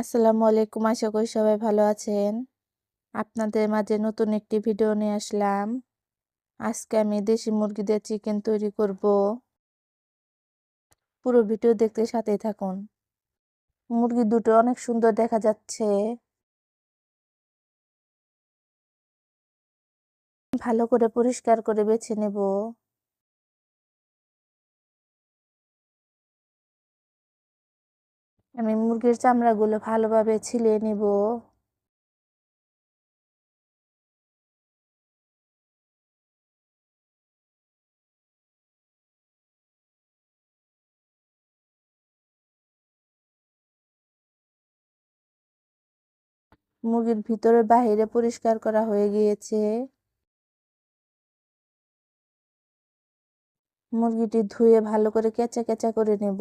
আসসালামু আলাইকুম। আশা করি সবাই ভালো আছেন। আপনাদের মাঝে নতুন একটি ভিডিও নিয়ে আসলাম। আজকে আমি দেশি মুরগি দিয়ে চিকেন তৈরি করব। পুরো ভিডিও দেখতে সাথে থাকুন। মুরগি দুটো অনেক সুন্দর দেখা যাচ্ছে। ভালো করে পরিষ্কার করে বেছে নেব। আমি মুরগির চামড়াগুলো ভালোভাবে ছিলে নিব। মুরগির ভিতরে বাহিরে পরিষ্কার করা হয়ে গিয়েছে। মুরগিটি ধুয়ে ভালো করে কেঁচা কেঁচা করে নেব।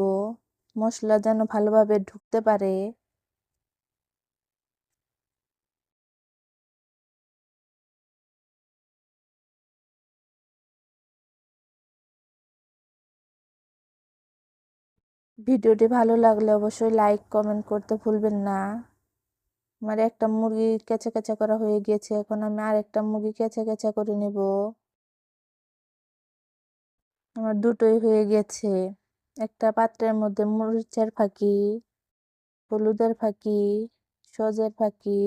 মশলা যেন ভালোভাবে ঢুকতে পারে। ভিডিওটি ভালো লাগলে অবশ্যই লাইক, কমেন্ট করতে ভুলবেন না। আমার একটা মুরগি কেঁচা কেঁচা করা হয়ে গিয়েছে, এখন আমি আর একটা মুরগি কেঁচা কেঁচা করে নেব। আমার দুটোই হয়ে গেছে। একটা পাত্রের মধ্যে মরিচের ফাঁকি, হলুদের ফাঁকি, সজের ফাঁকি,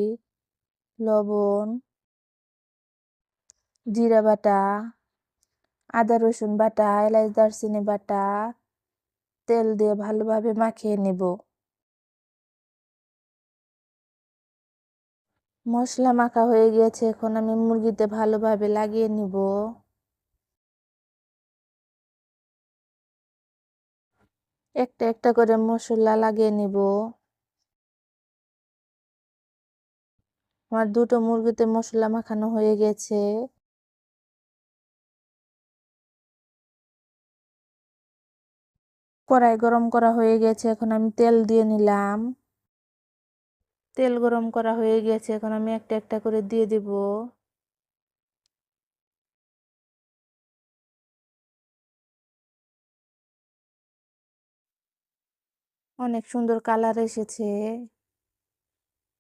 লবণ, জিরা বাটা, আদা, রসুন বাটা, এলাচ, দারচিনি বাটা, তেল দিয়ে ভালোভাবে মাখিয়ে নেব। মশলা মাখা হয়ে গিয়েছে, এখন আমি মুরগিতে ভালোভাবে লাগিয়ে নিব। একটা একটা করে মশলা লাগিয়ে নিব। আমার দুটো মুরগিতে মশলা মাখানো হয়ে গেছে। কড়াই গরম করা হয়ে গেছে, এখন আমি তেল দিয়ে নিলাম। তেল গরম করা হয়ে গেছে, এখন আমি একটা একটা করে দিয়ে দিব। অনেক সুন্দর কালার এসেছে।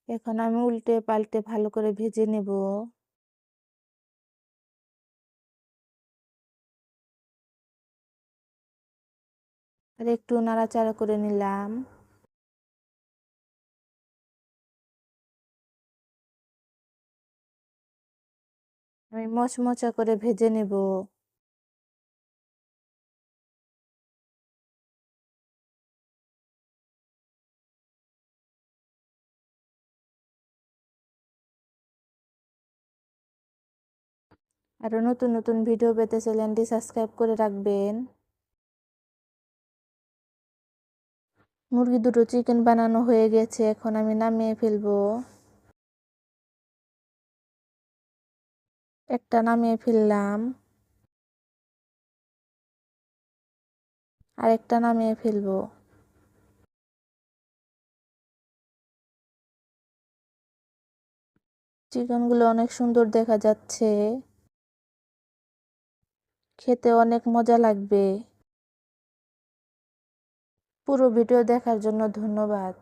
এখন আমি উল্টে পাল্টে ভালো করে ভেজে নেব। আর একটু নাড়াচাড়া করে নিলাম। আমি মচমচা করে ভেজে নেব। আরও নতুন নতুন ভিডিও পেতে চ্যানেলটি সাবস্ক্রাইব করে রাখবেন। মুরগি দুটো চিকেন বানানো হয়ে গেছে, এখন আমি নামিয়ে ফেলব। একটা নামিয়ে ফেললাম। আরেকটা নামিয়ে ফেলব। চিকেনগুলো অনেক সুন্দর দেখা যাচ্ছে। খেতে অনেক মজা লাগবে। পুরো ভিডিও দেখার জন্য ধন্যবাদ।